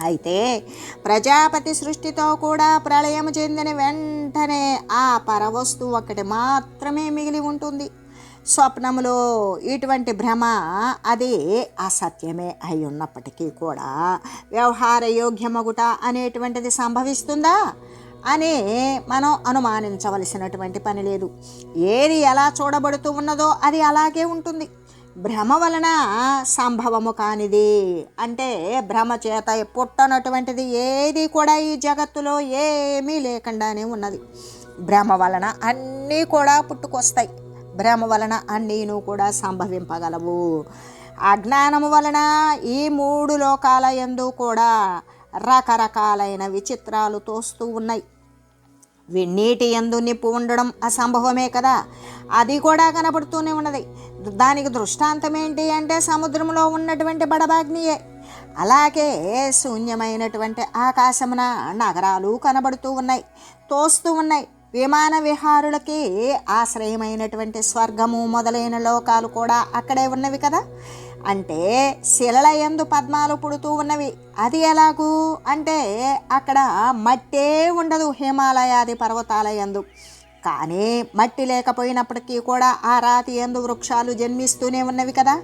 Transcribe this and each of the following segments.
అయితే ప్రజాపతి సృష్టితో కూడా ప్రళయం చెందిన వెంటనే ఆ పరవస్తువు ఒకటి మాత్రమే మిగిలి ఉంటుంది. స్వప్నములో ఇటువంటి భ్రమ అది అసత్యమే అయి ఉన్నప్పటికీ కూడా వ్యవహార యోగ్యమగుట అనేటువంటిది సంభవిస్తుందా? అని మనం అనుమానించవలసినటువంటి పని లేదు. ఏది ఎలా చూడబడుతూ ఉన్నదో అది అలాగే ఉంటుంది. భ్రమ వలన సంభవము కానిది. అంటే భ్రమ చేత పుట్టనటువంటిది ఏది కూడా ఈ జగత్తులో ఏమీ లేకుండానే ఉన్నది. భ్రమ వలన అన్నీ కూడా పుట్టుకొస్తాయి. భ్రమ వలన అన్నీను కూడా సంభవింపగలవు. అజ్ఞానము వలన ఈ మూడు లోకాల ఎందు కూడా రకరకాలైన విచిత్రాలు తోస్తూ ఉన్నాయి. నీటి ఎందు నిప్పు ఉండడం అసంభవమే కదా. అది కూడా కనబడుతూనే ఉన్నది. దానికి దృష్టాంతం ఏంటి అంటే సముద్రంలో ఉన్నటువంటి బడబాగ్నియే అలాగే శూన్యమైనటువంటి ఆకాశమున నగరాలు కనబడుతూ ఉన్నాయి తోస్తూ ఉన్నాయి. విమాన విహారులకి ఆశ్రయమైనటువంటి స్వర్గము మొదలైన లోకాలు కూడా అక్కడే ఉన్నవి కదా? అంటే శిలల ఎందు పద్మాలు పుడుతూ ఉన్నవి. అది ఎలాగూ? అంటే అక్కడ మట్టే ఉండదు హిమాలయాది పర్వతాల ఎందు కానీ మట్టి లేకపోయినప్పటికీ కూడా ఆ రాతి ఎందు వృక్షాలు జన్మిస్తూనే ఉన్నవి కదా.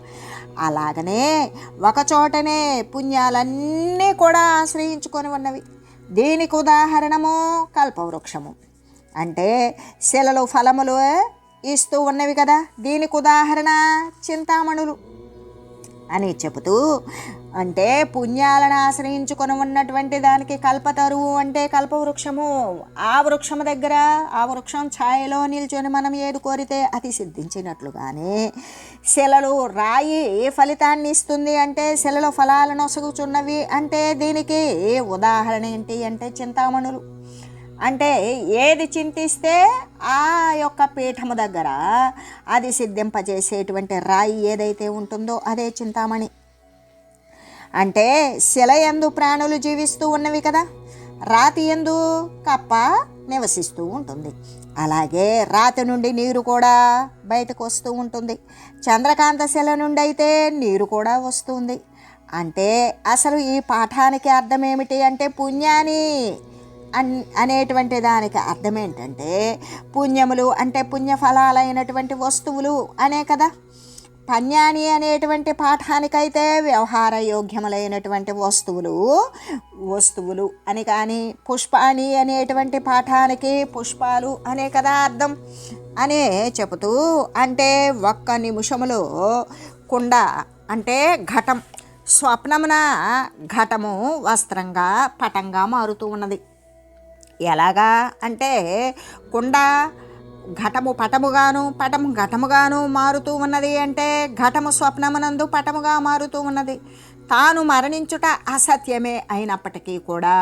అలాగనే ఒకచోటనే పుణ్యాలన్నీ కూడా ఆశ్రయించుకొని ఉన్నవి. దీనికి ఉదాహరణము కల్పవృక్షము. అంటే శిలలు ఫలములు ఇస్తూ ఉన్నవి కదా. దీనికి ఉదాహరణ చింతామణులు. అని చెబుతూ అంటే పుణ్యాలను ఆశ్రయించుకొని ఉన్నటువంటి దానికి కల్పతరువు అంటే కల్పవృక్షము. ఆ వృక్షము దగ్గర ఆ వృక్షం ఛాయలో నిల్చొని మనం ఏది కోరితే అది సిద్ధించినట్లుగానే శిలలు రాయి ఏ ఫలితాన్ని ఇస్తుంది అంటే శిలలు ఫలాలను ఒసగుచున్నవి అంటే దీనికి ఉదాహరణ ఏంటి అంటే చింతామణులు. అంటే ఏది చింతిస్తే ఆ యొక్క పీఠము దగ్గర అది సిద్ధింపజేసేటువంటి రాయి ఏదైతే ఉంటుందో అదే చింతామణి. అంటే శిల ఎందు ప్రాణులు జీవిస్తూ ఉన్నవి కదా రాతి ఎందు కప్ప నివసిస్తూ ఉంటుంది. అలాగే రాతి నుండి నీరు కూడా బయటకు వస్తూ ఉంటుంది. చంద్రకాంత శిల నుండి అయితే నీరు కూడా వస్తుంది. అంటే అసలు ఈ పాఠానికి అర్థం ఏమిటి అంటే పుణ్యాన్ని అన్ అనేటువంటి దానికి అర్థం ఏంటంటే పుణ్యములు అంటే పుణ్యఫలాలైనటువంటి వస్తువులు అనే కదా. పన్యాని అనేటువంటి పాఠానికైతే వ్యవహార యోగ్యములైనటువంటి వస్తువులు వస్తువులు అని కానీ పుష్పాని అనేటువంటి పాఠానికి పుష్పాలు అనే కదా అర్థం. అనే చెబుతూ అంటే ఒక్క నిమిషములో కుండ అంటే ఘటం స్వప్నమున ఘటము వస్త్రంగా పటంగా మారుతూ ఉన్నది. ఎలాగా అంటే కుండ ఘటము పటముగాను పటము ఘటముగాను మారుతూ ఉన్నది అంటే ఘటము స్వప్నమునందు పటముగా మారుతూ ఉన్నది. తాను మరణించుట అసత్యమే అయినప్పటికీ కూడా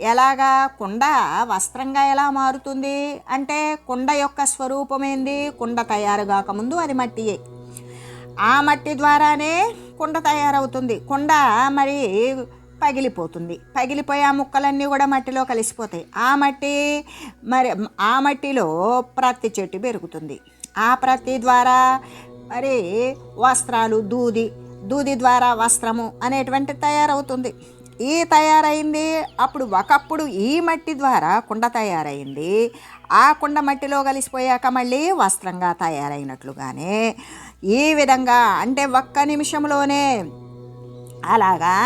ఎలాగా కుండ వస్త్రంగా ఎలా మారుతుంది అంటే కుండ యొక్క స్వరూపమేంది? కుండ తయారు కాకముందు అది మట్టియే. ఆ మట్టి ద్వారానే కుండ తయారవుతుంది. కుండ మరి పగిలిపోతుంది. పగిలిపోయి ఆ ముక్కలన్నీ కూడా మట్టిలో కలిసిపోతాయి. ఆ మట్టి మరి ఆ మట్టిలో ప్రత్తి చెట్టు పెరుగుతుంది. ఆ ప్రత్తి ద్వారా మరి వస్త్రాలు దూది దూది ద్వారా వస్త్రము అనేటువంటి తయారవుతుంది. ఈ తయారైంది అప్పుడు ఒకప్పుడు ఈ మట్టి ద్వారా కుండ తయారైంది. ఆ కుండ మట్టిలో కలిసిపోయాక మళ్ళీ వస్త్రంగా తయారైనట్లుగానే ఈ విధంగా అంటే ఒక్క నిమిషంలోనే అలాగా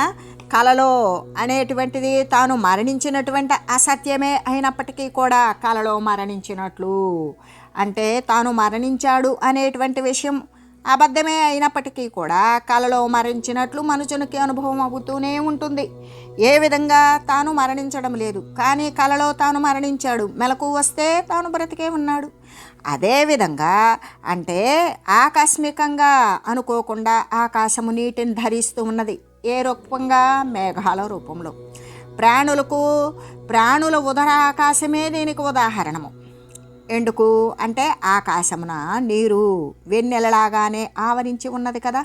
కలలో అనేటువంటిది తాను మరణించినటువంటి అసత్యమే అయినప్పటికీ కూడా కలలో మరణించినట్లు. అంటే తాను మరణించాడు అనేటువంటి విషయం అబద్ధమే అయినప్పటికీ కూడా కలలో మరణించినట్లు మనుషునికి అనుభవం అవుతూనే ఉంటుంది. ఏ విధంగా తాను మరణించడం లేదు. కానీ కలలో తాను మరణించాడు. మెలకు వస్తే తాను బ్రతికే ఉన్నాడు. అదేవిధంగా అంటే ఆకస్మికంగా అనుకోకుండా ఆకాశము నీటిని ధరిస్తూ ఉన్నది. ఏ రూపంగా? మేఘాల రూపంలో. ప్రాణులకు ప్రాణుల ఉదర ఆకాశమే దీనికి ఉదాహరణము. ఎందుకు? అంటే ఆకాశమున నీరు వెన్నెలలాగానే ఆవరించి ఉన్నది కదా.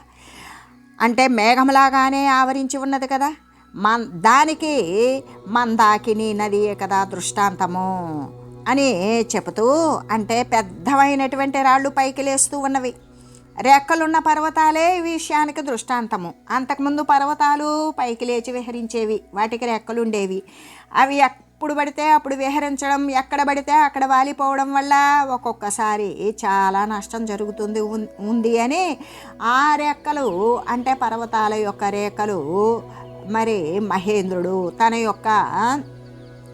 అంటే మేఘంలాగానే ఆవరించి ఉన్నది కదా. మన్ దానికి మందాకిని నదియే కదా దృష్టాంతము అని చెబుతూ అంటే పెద్దవైనటువంటి రాళ్ళు పైకి లేస్తూ ఉన్నవి. రెక్కలున్న పర్వతాలే ఈ విషయానికి దృష్టాంతము. అంతకుముందు పర్వతాలు పైకి లేచి విహరించేవి వాటికి రెక్కలు ఉండేవి అవి ఎప్పుడు పడితే అప్పుడు విహరించడం ఎక్కడ పడితే అక్కడ వాలిపోవడం వల్ల ఒక్కొక్కసారి చాలా నష్టం జరుగుతుంది ఉంది అని ఆ రెక్కలు అంటే పర్వతాల యొక్క రేఖలు మరి మహేంద్రుడు తన యొక్క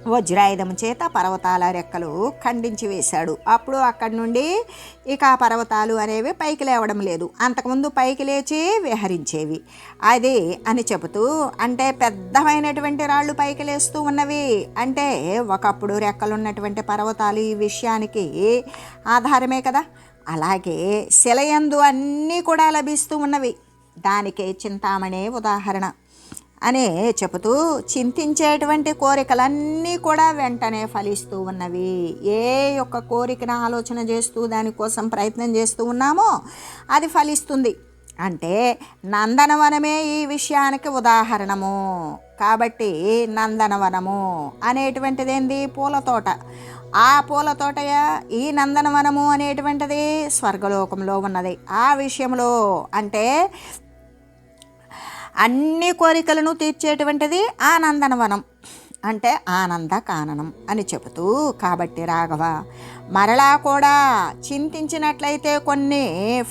వజ్రాయుధం చేత పర్వతాల రెక్కలు ఖండించి వేశాడు. అప్పుడు అక్కడి నుండి ఇక ఆ పర్వతాలు అనేవి పైకి లేవడం లేదు. అంతకుముందు పైకి లేచి విహరించేవి. అది అని చెబుతూ అంటే పెద్దమైనటువంటి రాళ్ళు పైకి లేస్తూ ఉన్నవి. అంటే ఒకప్పుడు రెక్కలున్నటువంటి పర్వతాలు ఈ విషయానికి ఆధారమే కదా. అలాగే శిలయందు అన్నీ కూడా లభిస్తూ ఉన్నవి. దానికే చింతామణే ఉదాహరణ. అనే చెబుతూ చింతించేటువంటి కోరికలన్నీ కూడా వెంటనే ఫలిస్తూ ఉన్నవి. ఏ యొక్క కోరికను ఆలోచన చేస్తూ దానికోసం ప్రయత్నం చేస్తూ ఉన్నామో అది ఫలిస్తుంది. అంటే నందనవనమే ఈ విషయానికి ఉదాహరణము. కాబట్టి నందనవనము అనేటువంటిది ఏంది పూల తోట. ఆ పూల తోటయ? ఈ నందనవనము అనేటువంటిది స్వర్గలోకంలో ఉన్నది. ఆ విషయంలో అంటే అన్ని కోరికలను తీర్చేటువంటిది ఆనందనవనం. అంటే ఆనంద కాననం అని చెబుతూ కాబట్టి రాఘవ మరలా కూడా చింతించినట్లయితే కొన్ని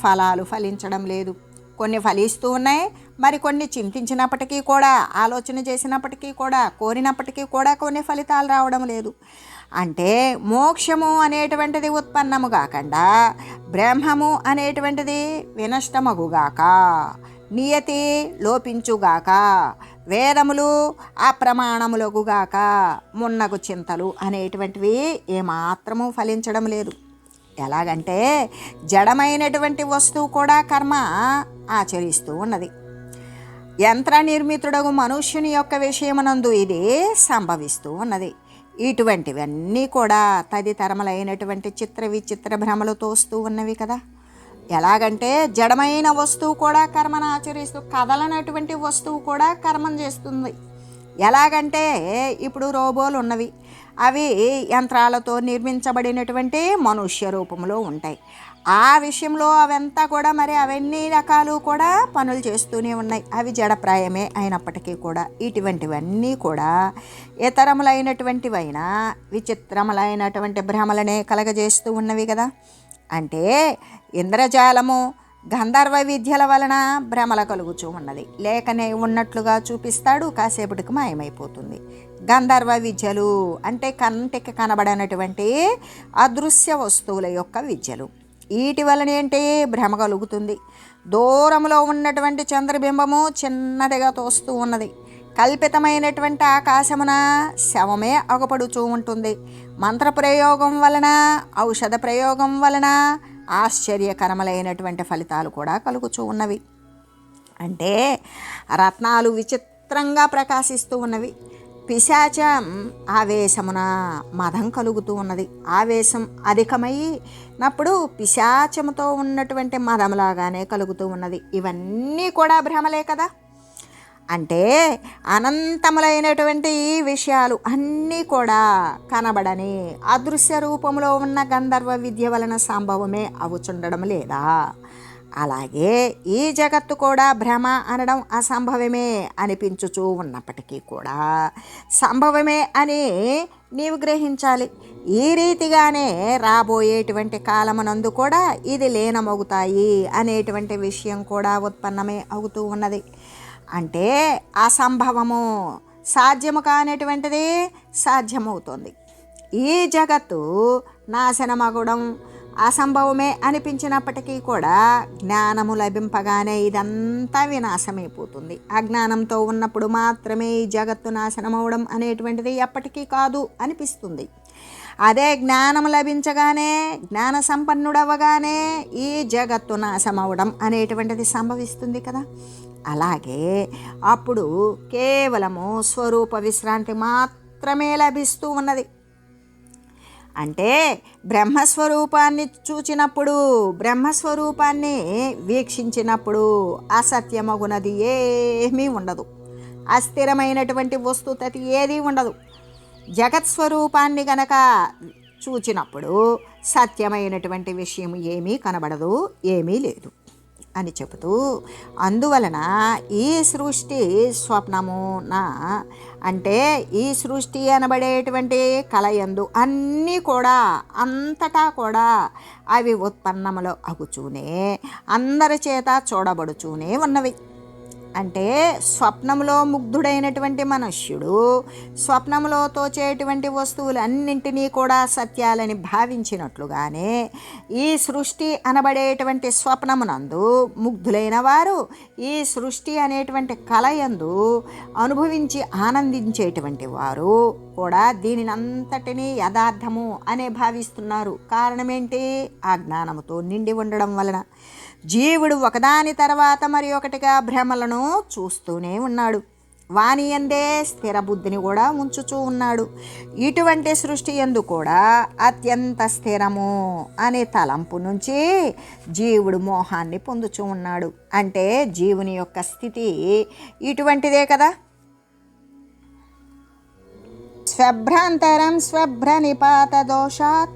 ఫలాలు ఫలించడం లేదు. కొన్ని ఫలిస్తూ ఉన్నాయి మరి కొన్ని చింతించినప్పటికీ కూడా ఆలోచన చేసినప్పటికీ కూడా కోరినప్పటికీ కూడా కొన్ని ఫలితాలు రావడం లేదు. అంటే మోక్షము అనేటువంటిది ఉత్పన్నము కాకుండా బ్రహ్మము అనేటువంటిది వినష్టమగుగాక. నియతి లోపించుగాక వేదములు అప్రమాణములగుగాక మున్నగు చింతలు అనేటువంటివి ఏమాత్రము ఫలించడం లేదు. ఎలాగంటే జడమైనటువంటి వస్తువు కూడా కర్మ ఆచరిస్తూ ఉన్నది. యంత్ర నిర్మితుడగు మనుష్యుని యొక్క విషయమునందు ఇది సంభవిస్తూ ఉన్నది. ఇటువంటివన్నీ కూడా తదితరములైనటువంటి చిత్ర విచిత్ర భ్రమలు తోస్తూ ఉన్నవి కదా. ఎలాగంటే జడమైన వస్తువు కూడా కర్మను ఆచరిస్తూ కదలనటువంటి వస్తువు కూడా కర్మం చేస్తుంది. ఎలాగంటే ఇప్పుడు రోబోలు ఉన్నవి. అవి యంత్రాలతో నిర్మించబడినటువంటి మనుష్య రూపంలో ఉంటాయి. ఆ విషయంలో అవంతా కూడా మరి అవన్నీ రకాలు కూడా పనులు చేస్తూనే ఉన్నాయి. అవి జడప్రాయమే అయినప్పటికీ కూడా. ఇటువంటివన్నీ కూడా ఇతరములైనటువంటివైనా విచిత్రములైనటువంటి భ్రమలనే కలగజేస్తూ ఉన్నవి కదా. అంటే ఇంద్రజాలము గంధర్వ విద్యల వలన భ్రమల కలుగుచూ ఉన్నది. లేకనే ఉన్నట్లుగా చూపిస్తాడు కాసేపటికి మాయమైపోతుంది. గంధర్వ విద్యలు అంటే కంటికి కనబడనటువంటి అదృశ్య వస్తువుల యొక్క విద్యలు. వీటి వలన ఏంటి? భ్రమ కలుగుతుంది. దూరంలో ఉన్నటువంటి చంద్రబింబము చిన్నదిగా తోస్తూ ఉన్నది. కల్పితమైనటువంటి ఆకాశమున శవమే అగపడుచూ ఉంటుంది. మంత్ర ప్రయోగం వలన ఔషధ ప్రయోగం వలన ఆశ్చర్యకరములైనటువంటి ఫలితాలు కూడా కలుగుచూ ఉన్నవి. అంటే రత్నాలు విచిత్రంగా ప్రకాశిస్తూ ఉన్నవి. పిశాచం ఆవేశమున మదం కలుగుతూ ఉన్నది. ఆవేశం అధికమైనప్పుడు పిశాచముతో ఉన్నటువంటి మదంలాగానే కలుగుతూ ఉన్నది. ఇవన్నీ కూడా భ్రమలే కదా? అంటే అనంతములైనటువంటి ఈ విషయాలు అన్నీ కూడా కనబడని అదృశ్య రూపంలో ఉన్న గంధర్వ విద్య వలన సంభవమే అవుచుండడం లేదా? అలాగే ఈ జగత్తు కూడా భ్రమ అనడం అసంభవమే అనిపించుచూ ఉన్నప్పటికీ కూడా సంభవమే అని నీవు గ్రహించాలి. ఈ రీతిగానే రాబోయేటువంటి కాలమునందు కూడా ఇది లీనమవుతాయి అనేటువంటి విషయం కూడా ఉత్పన్నమే అవుతూ ఉన్నది. అంటే అసంభవము సాధ్యము కానటువంటిది సాధ్యమవుతుంది. ఈ జగత్తు నాశనమగడం అసంభవమే అనిపించినప్పటికీ కూడా జ్ఞానము లభింపగానే ఇదంతా వినాశమైపోతుంది. అజ్ఞానంతో ఉన్నప్పుడు మాత్రమే ఈ జగత్తు నాశనమవడం అనేటువంటిది ఎప్పటికీ కాదు అనిపిస్తుంది. అదే జ్ఞానం లభించగానే జ్ఞాన సంపన్నుడవగానే ఈ జగత్తు నాశమవడం అనేటువంటిది సంభవిస్తుంది కదా. అలాగే అప్పుడు కేవలము స్వరూప విశ్రాంతి మాత్రమే లభిస్తూ ఉన్నది. అంటే బ్రహ్మస్వరూపాన్ని చూచినప్పుడు బ్రహ్మస్వరూపాన్ని వీక్షించినప్పుడు అసత్యమగునది ఏమీ ఉండదు. అస్థిరమైనటువంటి వస్తుతతి ఏదీ ఉండదు. జగత్ స్వరూపాన్ని గనక చూచినప్పుడు సత్యమైనటువంటి విషయం ఏమీ కనబడదు ఏమీ లేదు. అని చెబుతూ అందువలన ఈ సృష్టి స్వప్నమున అంటే ఈ సృష్టి అనబడేటువంటి కలయందు అన్నీ కూడా అంతటా కూడా అవి ఉత్పన్నములు అగుచూనే అందరి చేత చూడబడుచూనే ఉన్నవి. అంటే స్వప్నంలో ముగ్ధుడైనటువంటి మనుష్యుడు స్వప్నంలో తోచేటువంటి వస్తువులన్నింటినీ కూడా సత్యాలని భావించినట్లుగానే ఈ సృష్టి అనబడేటువంటి స్వప్నమునందు ముగ్ధులైన వారు ఈ సృష్టి అనేటువంటి కలయందు అనుభవించి ఆనందించేటువంటి వారు కూడా దీనినంతటినీ యథార్థము అనే భావిస్తున్నారు. కారణమేంటి? ఆ జ్ఞానముతో నిండి ఉండడం వలన. జీవుడు ఒకదాని తర్వాత మరి ఒకటిగా భ్రమలను చూస్తూనే ఉన్నాడు. వాని ఎందే స్థిర బుద్ధిని కూడా ఉంచుచూ ఉన్నాడు. ఇటువంటి సృష్టి ఎందు కూడా అత్యంత స్థిరము అనే తలంపు నుంచి జీవుడు మోహాన్ని పొందుచూ ఉన్నాడు. అంటే జీవుని యొక్క స్థితి ఇటువంటిదే కదా. స్వభ్రాంతరం స్వభ్ర నిపాత దోషాత్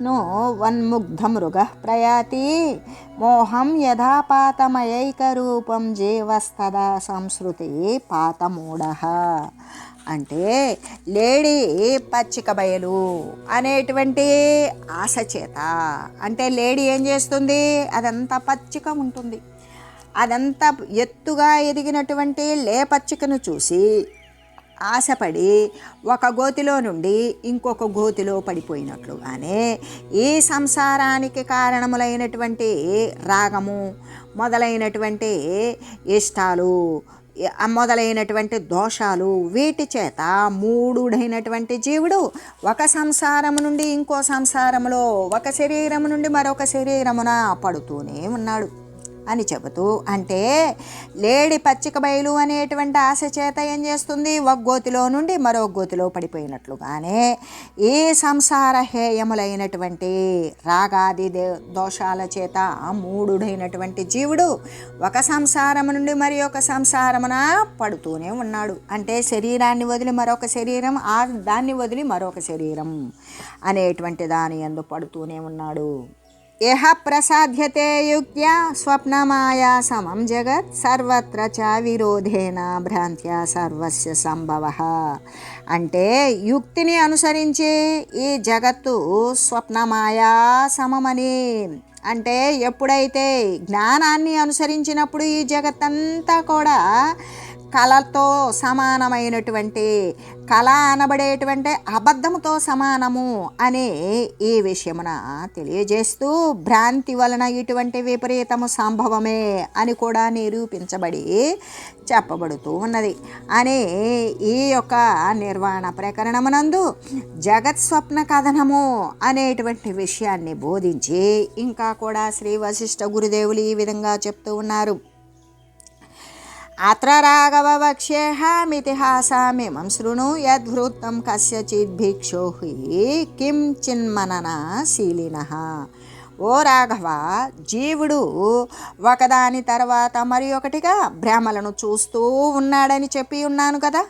సంప్రాప్ను వన్ముగ్ధమృగ ప్రయాతి మోహం యథాపాతమయైకరూపం జీవస్తదా సంస్కృతి పాతమూఢ అంటే లేడీ పచ్చిక బయలు అనేటువంటి ఆశ చేత. అంటే లేడీ ఏం చేస్తుంది? అదంతా పచ్చిక ఉంటుంది. అదంతా ఎత్తుగా ఎదిగినటువంటి లేపచ్చికను చూసి ఆశపడి ఒక గోతిలో నుండి ఇంకొక గోతిలో పడిపోయినట్లుగానే ఈ సంసారానికి కారణములైనటువంటి రాగము మొదలైనటువంటి ఇష్టాలు మొదలైనటువంటి దోషాలు వీటి చేత మూడుడైనటువంటి జీవుడు ఒక సంసారము నుండి ఇంకో సంసారములో ఒక శరీరము నుండి మరొక శరీరమున పడుతూనే ఉన్నాడు. అని చెబుతూ అంటే లేడి పచ్చిక బయలు అనేటువంటి ఆశ చేత ఏం చేస్తుంది? ఒక గోతిలో నుండి మరో గోతిలో పడిపోయినట్లుగానే ఈ సంసార హేయములైనటువంటి రాగాది దే దోషాల చేత మూడుడైనటువంటి జీవుడు ఒక సంసారము నుండి మరి ఒక సంసారమున పడుతూనే ఉన్నాడు. అంటే శరీరాన్ని వదిలి మరొక శరీరం ఆ దాన్ని వదిలి మరొక శరీరం అనేటువంటి దాని ఎందు పడుతూనే ఉన్నాడు. యహ ప్రసాధ్యతే యుక్త్యా స్వప్నమాయా సమం జగత్ సర్వత్ర చ విరోధేన భ్రాంత్యా సర్వస్య సంభవ అంటే యుక్తిని అనుసరించి ఈ జగత్తు స్వప్నమాయా సమమని. అంటే ఎప్పుడైతే జ్ఞానాన్ని అనుసరించినప్పుడు ఈ జగత్తంతా కూడా కళతో సమానమైనటువంటి కళ అనబడేటువంటి అబద్ధముతో సమానము అనే ఈ విషయమున తెలియజేస్తూ భ్రాంతి వలన ఇటువంటి విపరీతము సంభవమే అని కూడా నిరూపించబడి చెప్పబడుతూ ఉన్నది. అనే ఈ యొక్క నిర్వాణ ప్రకరణమునందు జగత్ స్వప్న కథనము అనేటువంటి విషయాన్ని బోధించి ఇంకా కూడా శ్రీ వశిష్ఠ గురుదేవులు ఈ విధంగా చెప్తూ ఉన్నారు. అత్ర రాఘవ వక్ష్యేహామితిహాసమిమం శృణు యద్వృత్తం కస్యచిద్ భిక్షో హి కిం చిన్మననశీలిన ఓ రాఘవ జీవుడు ఒకదాని తర్వాత మరి ఒకటిగా భ్రమలను చూస్తూ ఉన్నాడని చెప్పి ఉన్నాను కదా.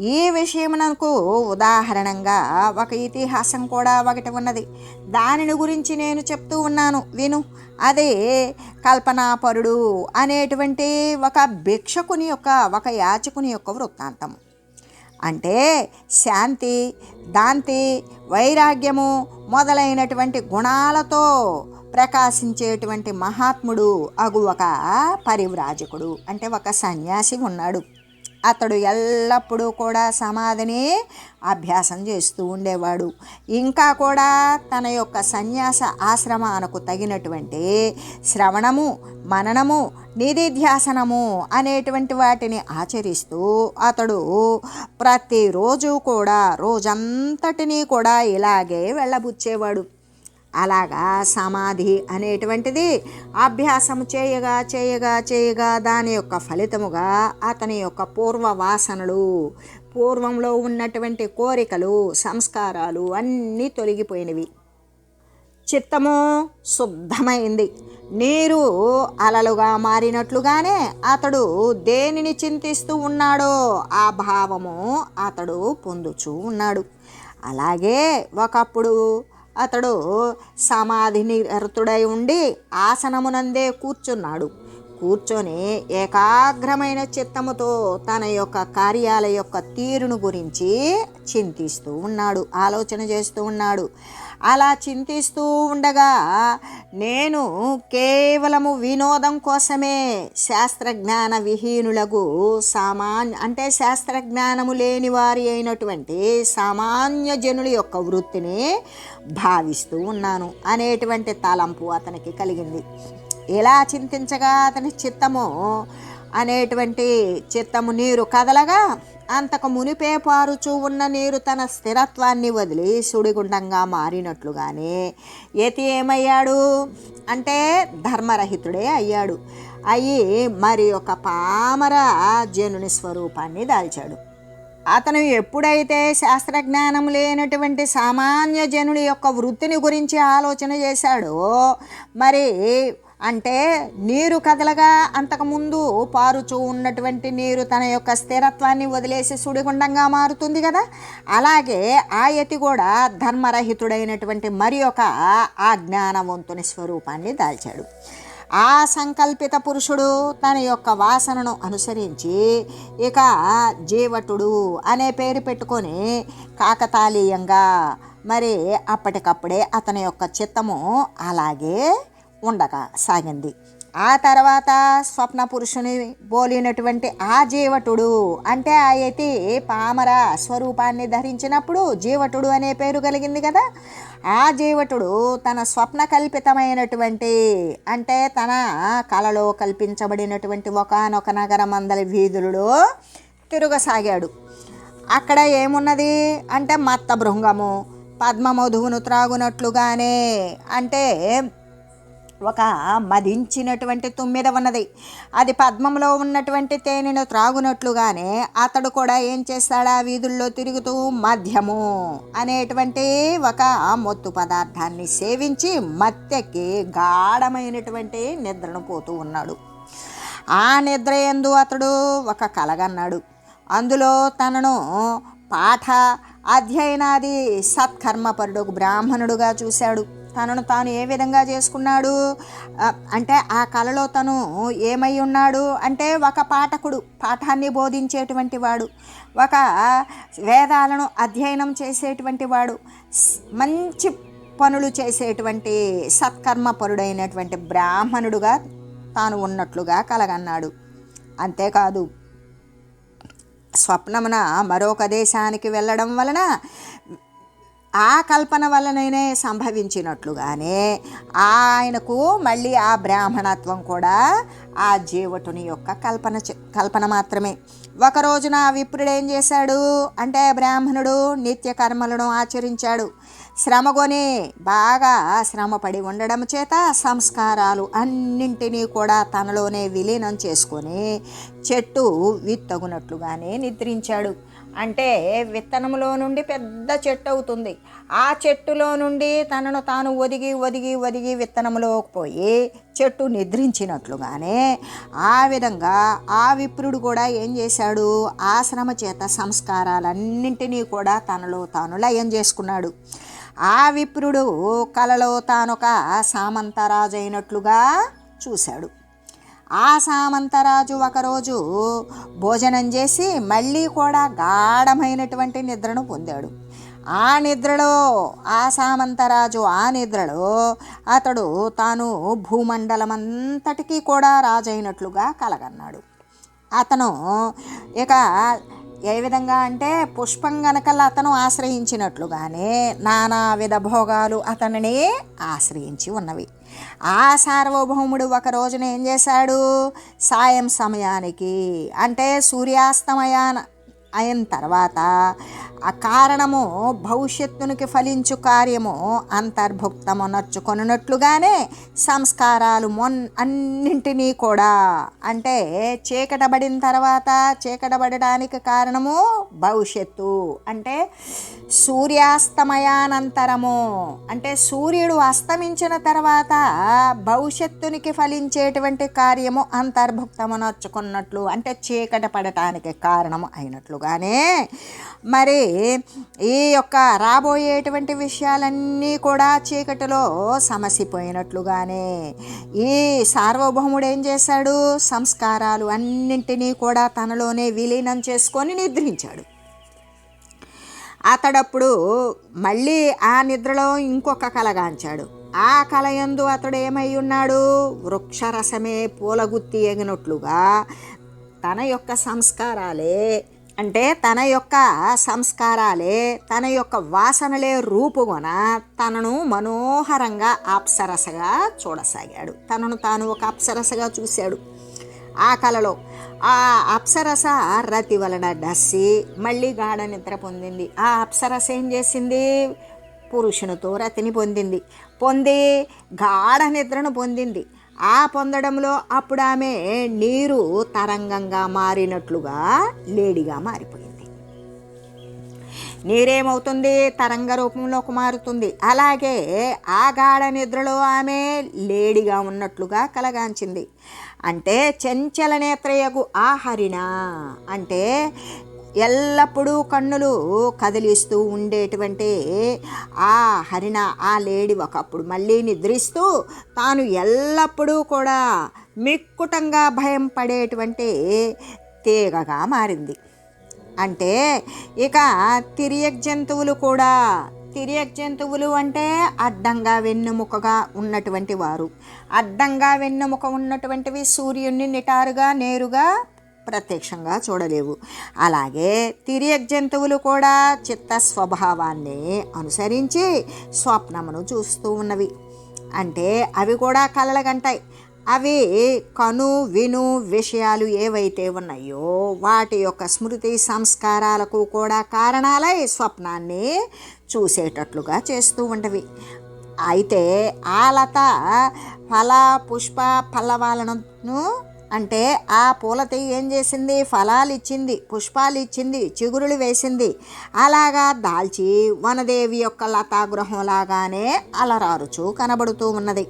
ఈ విషయమునకు ఉదాహరణంగా ఒక ఇతిహాసం కూడా ఒకటి ఉన్నది. దానిని గురించి నేను చెప్తూ ఉన్నాను. విను. అదే కల్పనాపరుడు అనేటువంటి ఒక భిక్షకుని యొక్క ఒక యాచకుని యొక్క వృత్తాంతం అంటే శాంతి దాంతి వైరాగ్యము మొదలైనటువంటి గుణాలతో ప్రకాశించేటువంటి మహాత్ముడు అగు ఒక పరివ్రాజకుడు. అంటే ఒక సన్యాసి ఉన్నాడు అతడు ఎల్లప్పుడూ కూడా సమాధిని అభ్యాసం చేస్తూ ఉండేవాడు. ఇంకా కూడా తన యొక్క సన్యాస ఆశ్రమానికి తగినటువంటి శ్రవణము మననము నిధిధ్యాసనము అనేటువంటి వాటిని ఆచరిస్తూ అతడు ప్రతిరోజు కూడా రోజంతటినీ కూడా ఇలాగే వెళ్ళబుచ్చేవాడు. అలాగా సమాధి అనేటువంటిది అభ్యాసం చేయగా చేయగా చేయగా దాని యొక్క ఫలితముగా అతని యొక్క పూర్వ వాసనలు పూర్వంలో ఉన్నటువంటి కోరికలు సంస్కారాలు అన్నీ తొలగిపోయినవి. చిత్తము శుద్ధమైంది. నీరు అలలుగా మారినట్లుగానే అతడు దేనిని చింతిస్తూ ఉన్నాడో ఆ భావము అతడు పొందుచూ ఉన్నాడు. అలాగే ఒకప్పుడు అతడు సమాధి నిరతుడై ఉండి ఆసనమునందే కూర్చున్నాడు. కూర్చొని ఏకాగ్రమైన చిత్తముతో తన యొక్క కార్యాల యొక్క తీరును గురించి చింతిస్తూ ఉన్నాడు ఆలోచన చేస్తూ ఉన్నాడు. అలా చింతిస్తూ ఉండగా నేను కేవలము వినోదం కోసమే శాస్త్రజ్ఞాన విహీనులకు సామాన్య అంటే శాస్త్రజ్ఞానము లేని వారి అయినటువంటి సామాన్య జనుల యొక్క వృత్తిని భావిస్తూ ఉన్నాను అనేటువంటి తలంపు అతనికి కలిగింది. ఎలా చింతించగా అతని చిత్తము? అనేటువంటి చిత్తము నీరు కదలగా అంతకు మునిపే పారుచూ ఉన్న నీరు తన స్థిరత్వాన్ని వదిలి సుడిగుండంగా మారినట్లుగానే యతి ఏమయ్యాడు అంటే ధర్మరహితుడే అయ్యాడు. అయ్యి మరి ఒక పామర జనుని స్వరూపాన్ని దాల్చాడు. అతను ఎప్పుడైతే శాస్త్రజ్ఞానం లేనటువంటి సామాన్య జనుడి యొక్క వృత్తిని గురించి ఆలోచన చేశాడో మరి అంటే నీరు కదలగా అంతకుముందు పారుచూ ఉన్నటువంటి నీరు తన యొక్క స్థిరత్వాన్ని వదిలేసి సుడిగుండంగా మారుతుంది కదా? అలాగే ఆ యతి కూడా ధర్మరహితుడైనటువంటి మరి ఒక ఆ జ్ఞానవంతుని స్వరూపాన్ని దాల్చాడు. ఆ సంకల్పిత పురుషుడు తన యొక్క వాసనను అనుసరించి ఇక జీవటుడు అనే పేరు పెట్టుకొని కాకతాళీయంగా మరి అప్పటికప్పుడే అతని యొక్క చిత్తము అలాగే ఉండక సాగింది. ఆ తర్వాత స్వప్న పురుషుని బోలినటువంటి ఆ జీవటుడు అంటే ఆ అయితే పామర స్వరూపాన్ని ధరించినప్పుడు జీవటుడు అనే పేరు కలిగింది కదా. ఆ జీవటుడు తన స్వప్న కల్పితమైనటువంటి అంటే తన కలలో కల్పించబడినటువంటి ఒకనొక నగర అందరి వీధులలో తిరగసాగాడు. అక్కడ ఏమున్నది? అంటే మత్త బృంగము పద్మమధువును త్రాగునట్లుగానే అంటే ఒక మదించినటువంటి తుమ్మిద ఉన్నది. అది పద్మంలో ఉన్నటువంటి తేనెను త్రాగునట్లుగానే అతడు కూడా ఏం చేస్తాడు? ఆ వీధుల్లో తిరుగుతూ మద్యము అనేటువంటి ఒక మొత్తు పదార్థాన్ని సేవించి మత్తెక్కి గాఢమైనటువంటి నిద్రను పోతూ ఉన్నాడు. ఆ నిద్ర ఎందు అతడు ఒక కలగన్నాడు. అందులో తనను పాఠ అధ్యయనాది సత్కర్మపరుడు బ్రాహ్మణుడుగా చూశాడు. తనను తాను ఏ విధంగా చేసుకున్నాడు? అంటే ఆ కళలో తను ఏమై ఉన్నాడు? అంటే ఒక పాఠకుడు పాఠాన్ని బోధించేటువంటి వాడు ఒక వేదాలను అధ్యయనం చేసేటువంటి వాడు మంచి పనులు చేసేటువంటి సత్కర్మపరుడైనటువంటి బ్రాహ్మణుడుగా తాను ఉన్నట్లుగా కలగన్నాడు. అంతేకాదు స్వప్నమున మరొక దేశానికి వెళ్ళడం వలన ఆ కల్పన వలననే సంభవించినట్లుగానే ఆయనకు మళ్ళీ ఆ బ్రాహ్మణత్వం కూడా ఆ జీవటుని యొక్క కల్పన కల్పన మాత్రమే. ఒక రోజున ఆ విప్రుడు ఏం చేశాడు? అంటే బ్రాహ్మణుడు నిత్య కర్మలను ఆచరించాడు. శ్రమగొని బాగా శ్రమపడి ఉండడం చేత సంస్కారాలు అన్నింటినీ కూడా తనలోనే విలీనం చేసుకొని చెట్టు విత్తగునట్లుగానే నిద్రించాడు. అంటే విత్తనంలో నుండి పెద్ద చెట్టు అవుతుంది. ఆ చెట్టులో నుండి తనను తాను ఒదిగి ఒదిగి ఒదిగి విత్తనములోకి పోయి చెట్టు నిద్రించినట్లుగానే ఆ విధంగా ఆ విప్రుడు కూడా ఏం చేశాడు? ఆశ్రమ చేత సంస్కారాలన్నింటినీ కూడా తనలో తాను లయం చేసుకున్నాడు. ఆ విప్రుడు కలలో తానొక సామంతరాజైనట్లుగా చూశాడు. ఆ సామంతరాజు ఒకరోజు భోజనం చేసి మళ్ళీ కూడా గాఢమైనటువంటి నిద్రను పొందాడు. ఆ నిద్రలో ఆ సామంతరాజు ఆ నిద్రలో అతడు తాను భూమండలమంతటికీ కూడా రాజైనట్లుగా కలగన్నాడు. అతను ఇక ఏ విధంగా అంటే పుష్పం గనకల్లా అతను ఆశ్రయించినట్లుగానే నానా విధ భోగాలు అతనిని ఆశ్రయించి ఉన్నవి. ఆ సార్వభౌముడు ఒక రోజున ఏం చేశాడు? సాయం సమయానికి అంటే సూర్యాస్తమయాన అయిన తర్వాత ఆ కారణము భవిష్యత్తునికి ఫలించు కార్యము అంతర్భుక్తము నచ్చుకొనున్నట్లుగానే సంస్కారాలు మొన్ అన్నింటినీ కూడా. అంటే చీకటబడిన తర్వాత చీకటబడడానికి కారణము భవిష్యత్తు. అంటే సూర్యాస్తమయానంతరము. అంటే సూర్యుడు అస్తమించిన తర్వాత భవిష్యత్తునికి ఫలించేటువంటి కార్యము అంతర్భుక్తమునర్చుకున్నట్లు అంటే చీకట పడటానికి కారణము అయినట్లుగానే. మరి ఈ యొక్క రాబోయేటువంటి విషయాలన్నీ కూడా చీకటిలో సమసిపోయినట్లుగానే ఈ సార్వభౌముడు ఏం చేశాడు? సంస్కారాలు అన్నింటినీ కూడా తనలోనే విలీనం చేసుకొని నిద్రించాడు. అతడప్పుడు మళ్ళీ ఆ నిద్రలో ఇంకొక కలగాంచాడు ఆ కలయందు అతడు ఏమై ఉన్నాడు? వృక్షరసమే పూలగుత్తి ఎగినట్లుగా తన యొక్క సంస్కారాలే అంటే తన యొక్క సంస్కారాలే తన యొక్క వాసనలే రూపుగొన తనను మనోహరంగా అప్సరసగా చూడసాగాడు. తనను తాను ఒక అప్సరసగా చూశాడు. ఆ కలలో ఆ అప్సరస రతి వలన డస్సి మళ్ళీ గాఢ నిద్ర పొందింది. ఆ అప్సరస ఏం చేసింది? పురుషునితో రతిని పొందింది. పొంది గాఢ నిద్రను పొందింది. ఆ పొందడంలో అప్పుడు ఆమె నీరు తరంగంగా మారినట్లుగా లేడిగా మారిపోయింది. నీరేమవుతుంది? తరంగ రూపంలోకి మారుతుంది. అలాగే ఆ గాఢ నిద్రలో ఆమె లేడిగా ఉన్నట్లుగా కలగాంచింది. అంటే చెంచల నేత్రయగు ఆ హరిణ అంటే ఎల్లప్పుడూ కన్నులు కదిలిస్తూ ఉండేటువంటి ఆ హరిణ ఆ లేడి ఒకప్పుడు మళ్ళీ నిద్రిస్తూ తాను ఎల్లప్పుడూ కూడా మిక్కుటంగా భయం పడేటువంటి తీగగా మారింది. అంటే ఇక తిరియక్ జంతువులు కూడా తిరియక్ జంతువులు అంటే అడ్డంగా వెన్నుముకగా ఉన్నటువంటి వారు. అడ్డంగా వెన్నుముక ఉన్నటువంటివి సూర్యుడిని నిటారుగా నేరుగా ప్రత్యక్షంగా చూడలేవు. అలాగే తిరియక్ జంతువులు కూడా చిత్త స్వభావాన్ని అనుసరించి స్వప్నమును చూస్తూ ఉన్నవి. అంటే అవి కూడా కలలగంటాయి. అవి కను విను విషయాలు ఏవైతే ఉన్నాయో వాటి యొక్క స్మృతి సంస్కారాలకు కూడా కారణాలై స్వప్నాన్ని చూసేటట్లుగా చేస్తూ ఉంటవి అయితే ఆ లత ఫల పుష్ప పల్లవాలను అంటే ఆ పూలతి ఏం చేసింది? ఫలాలు ఇచ్చింది పుష్పాలు ఇచ్చింది చిగురులు వేసింది. అలాగా దాల్చి వనదేవి యొక్క లతాగృహం లాగానే అలరారుచు కనబడుతూ ఉన్నది.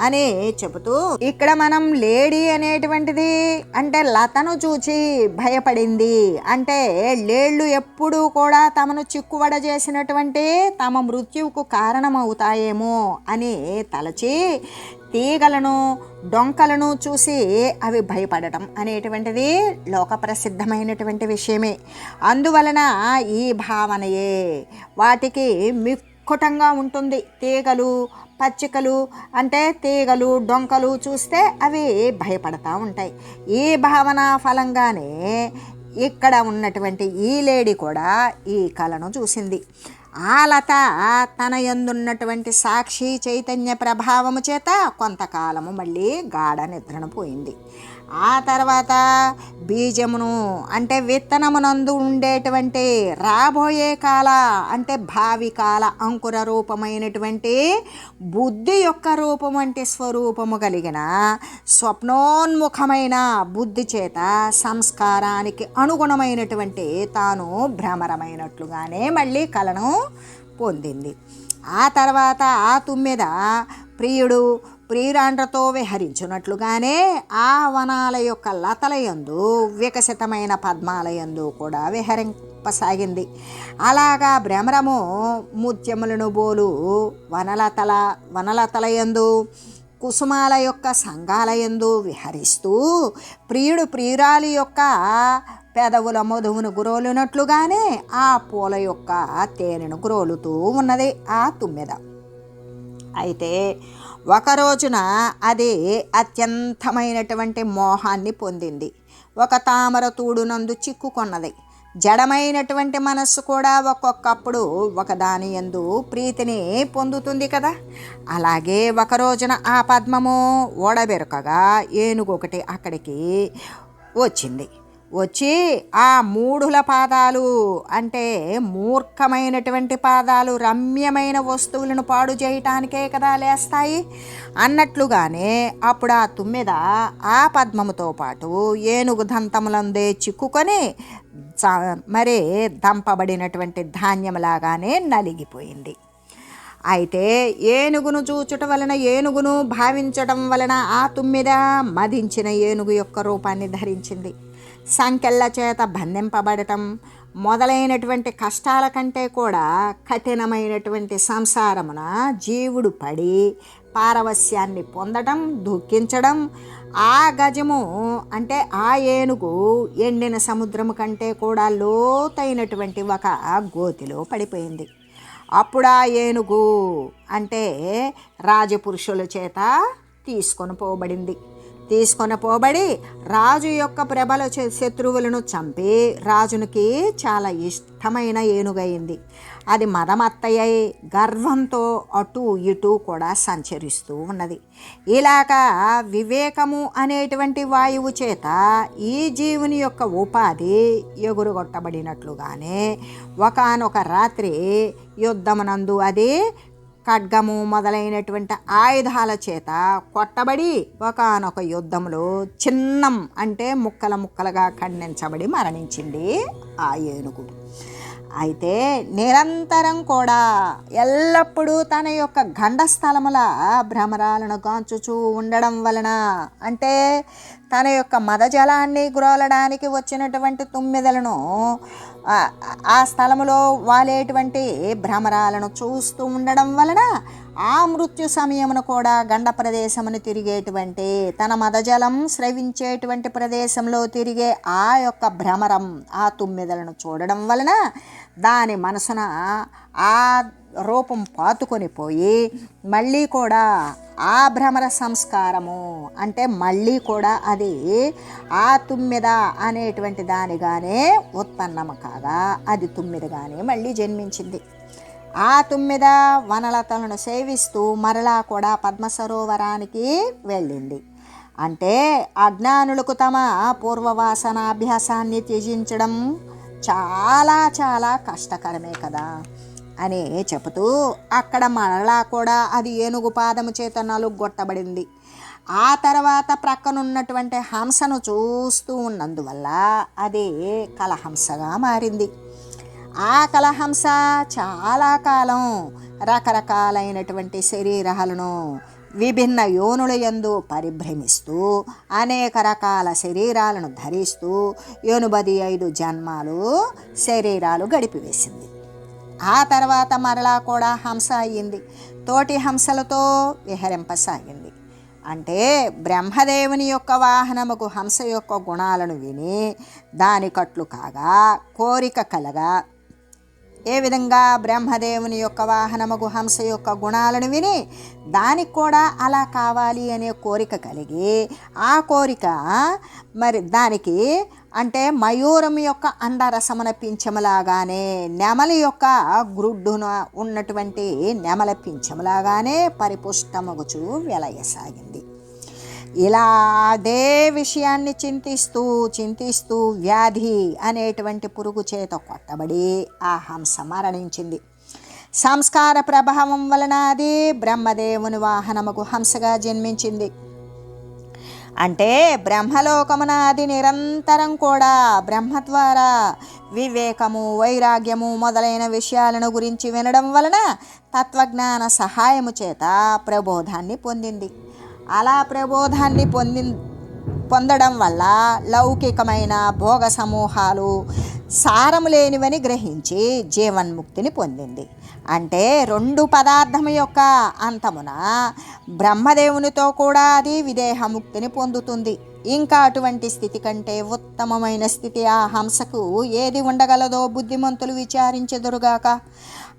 అని చెబుతూ ఇక్కడ మనం లేడీ అనేటువంటిది అంటే లతను చూచి భయపడింది. అంటే లేళ్ళు ఎప్పుడూ కూడా తమను చిక్కువడ చేసినటువంటి తమ మృత్యువుకు కారణమవుతాయేమో అని తలచి తీగలను డొంకలను చూసి అవి భయపడటం అనేటువంటిది లోక ప్రసిద్ధమైనటువంటి విషయమే. అందువలన ఈ భావనయే. వాటికి మిక్కుటంగా ఉంటుంది తీగలు పచ్చికలు అంటే తీగలు డొంకలు చూస్తే అవి భయపడతా ఉంటాయి. ఈ భావన ఫలంగానే ఇక్కడ ఉన్నటువంటి ఈ లేడీ కూడా ఈ కళను చూసింది. ఆ లత తన యందున్నటువంటి సాక్షి చైతన్య ప్రభావము చేత కొంతకాలము మళ్ళీ గాఢ నిద్రను పోయింది. ఆ తర్వాత బీజమును అంటే విత్తనమునందు ఉండేటువంటి రాబోయే కాల అంటే భావి కాల అంకుర రూపమైనటువంటి బుద్ధి యొక్క రూపం వంటి స్వరూపము కలిగిన స్వప్నోన్ముఖమైన బుద్ధి చేత సంస్కారానికి అనుగుణమైనటువంటి తాను భ్రమరమైనట్లుగానే మళ్ళీ కలను పొందింది. ఆ తర్వాత ఆ తుమ్మెద ప్రియుడు ప్రియురాండ్రతో విహరించున్నట్లుగానే ఆ వనాల యొక్క లతలయందు వికసితమైన పద్మాలయందు కూడా విహరింపసాగింది. అలాగా భ్రమరము ముత్యములను బోలు వనలతల వనలతలయందు కుసుమాల యొక్క సంఘాలయందు విహరిస్తూ ప్రియుడు ప్రియురాలి యొక్క పెదవుల మధువును గురోలినట్లుగానే ఆ పూల యొక్క తేనెను గురోలుతూ ఉన్నది ఆ తుమ్మెద. అయితే ఒక రోజున అది అత్యంతమైనటువంటి మోహాన్ని పొందింది. ఒక తామర తూడునందు చిక్కుకొన్నది. జడమైనటువంటి మనస్సు కూడా ఒక్కొక్కప్పుడు ఒకదాని ఎందు ప్రీతిని పొందుతుంది కదా. అలాగే ఒక రోజున ఆ పద్మము ఓడబెరకగా ఏనుగు ఒకటి అక్కడికి వచ్చింది. వచ్చి ఆ మూఢుల పాదాలు అంటే మూర్ఖమైనటువంటి పాదాలు రమ్యమైన వస్తువులను పాడు చేయటానికే కదా లేస్తాయి. అన్నట్లుగానే అప్పుడు ఆ తుమ్మెద ఆ పద్మముతో పాటు ఏనుగు దంతములందే చిక్కుకొని చ- మరి దంపబడినటువంటి ధాన్యములాగానే నలిగిపోయింది. అయితే ఏనుగును చూచుట వలన ఏనుగును భావించటం వలన ఆ తుమ్మిద మదించిన ఏనుగు యొక్క రూపాన్ని ధరించింది. సంకెళ్ళ చేత బంధింపబడటం మొదలైనటువంటి కష్టాల కంటే కూడా కఠినమైనటువంటి సంసారమున జీవుడు పడి పారవస్యాన్ని పొందడం దుఃఖించడం ఆ గజము అంటే ఆ ఏనుగు ఎండిన సముద్రము కంటే కూడా లోతైనటువంటి ఒక గోతిలో పడిపోయింది. అప్పుడు ఆ ఏనుగు అంటే రాజపురుషుల చేత తీసుకొని పోబడింది. తీసుకొని పోబడి రాజు యొక్క ప్రబల శత్రువులను చంపి రాజునికి చాలా ఇష్టమైన ఏనుగైంది. అది మదమత్తయ్యై గర్వంతో అటు ఇటు కూడా సంచరిస్తూ ఉన్నది. ఇలాగా వివేకము అనేటువంటి వాయువు చేత ఈ జీవుని యొక్క ఉపాధి ఎగురుగొట్టబడినట్లుగానే ఒకానొక రాత్రి యుద్ధమునందు అది ఖడ్గము మొదలైనటువంటి ఆయుధాల చేత కొట్టబడి ఒకానొక యుద్ధంలో చిన్నం అంటే ముక్కల ముక్కలుగా ఖండించబడి మరణించింది ఆ ఏనుగు. అయితే నిరంతరం కూడా ఎల్లప్పుడూ తన యొక్క గండస్థలముల భ్రమరాలను గాంచుచూ ఉండడం వలన అంటే తన యొక్క మదజలాన్ని గ్రోలడానికి వచ్చినటువంటి తుమ్మిదలను ఆ- ఆ స్థలములో వాలేటువంటి భ్రమరాలను చూస్తూ ఉండడం వలన ఆ మృత్యు సమయమును కూడా గండ ప్రదేశమును తిరిగేటువంటి తన మదజలం స్రవించేటువంటి ప్రదేశంలో తిరిగే ఆ యొక్క భ్రమరం ఆ తుమ్మిదలను చూడడం వలన దాని మనసున ఆ రూపం పాతుకొని పోయి మళ్ళీ కూడా ఆ భ్రమర సంస్కారము అంటే మళ్ళీ కూడా అది ఆ తుమ్మిద అనేటువంటి దానిగానే ఉత్పన్నము కాగా అది తుమ్మిదగానే మళ్ళీ జన్మించింది. ఆ తుమ్మిద వనలతలను సేవిస్తూ మరలా కూడా పద్మ సరోవరానికి వెళ్ళింది. అంటే అజ్ఞానులకు తమ పూర్వవాసనాభ్యాసాన్ని త్యజించడం చాలా చాలా కష్టకరమే కదా అని చెబుతూ అక్కడ మరలా కూడా అది ఏనుగు పాదము చేత నలుగొట్టబడింది ఆ తర్వాత ప్రక్కనున్నటువంటి హంసను చూస్తూ ఉన్నందువల్ల అది కలహంసగా మారింది. ఆ కలహంస చాలా కాలం రకరకాలైనటువంటి శరీరాలను విభిన్న యోనుల యందు పరిభ్రమిస్తూ అనేక రకాల శరీరాలను ధరిస్తూ ఎనుబది ఐదు జన్మాలు శరీరాలు గడిపివేసింది. ఆ తర్వాత మరలా కూడా హంస అయ్యింది. తోటి హంసలతో విహరింపసాగింది. అంటే బ్రహ్మదేవుని యొక్క వాహనముకు హంస యొక్క గుణాలను విని దాని కట్లు కాగా కోరిక కలగా ఏ విధంగా బ్రహ్మదేవుని యొక్క వాహనమగు హంస యొక్క గుణాలను విని దానికి కూడా అలా కావాలి అనే కోరిక కలిగి ఆ కోరిక మరి దానికి అంటే మయూరం యొక్క అండరసమున పింఛములాగానే నెమలి యొక్క గ్రుడ్డున ఉన్నటువంటి నెమల పింఛములాగానే పరిపుష్టమగుచు వెలయసాగింది. ఇలా అదే విషయాన్ని చింతిస్తూ చింతిస్తూ వ్యాధి అనేటువంటి పురుగు చేత కొట్టబడి ఆ హంస మరణించింది. సంస్కార ప్రభావం వలన అది బ్రహ్మదేవుని వాహనముకు హంసగా జన్మించింది. అంటే బ్రహ్మలోకమున అది నిరంతరం కూడా బ్రహ్మ ద్వారా వివేకము వైరాగ్యము మొదలైన విషయాలను గురించి వినడం వలన తత్వజ్ఞాన సహాయము చేత ప్రబోధాన్ని పొందింది. అలా ప్రబోధాన్ని పొంది పొందడం వల్ల లౌకికమైన భోగ సమూహాలు సారము లేనివని గ్రహించి జీవన్ముక్తిని పొందింది. అంటే రెండు పదార్థము యొక్క అంతమున బ్రహ్మదేవునితో కూడా అది విదేహముక్తిని పొందుతుంది. ఇంకా అటువంటి స్థితి కంటే ఉత్తమమైన స్థితి ఆ హంసకు ఏది ఉండగలదో బుద్ధిమంతులు విచారించెదురుగాక.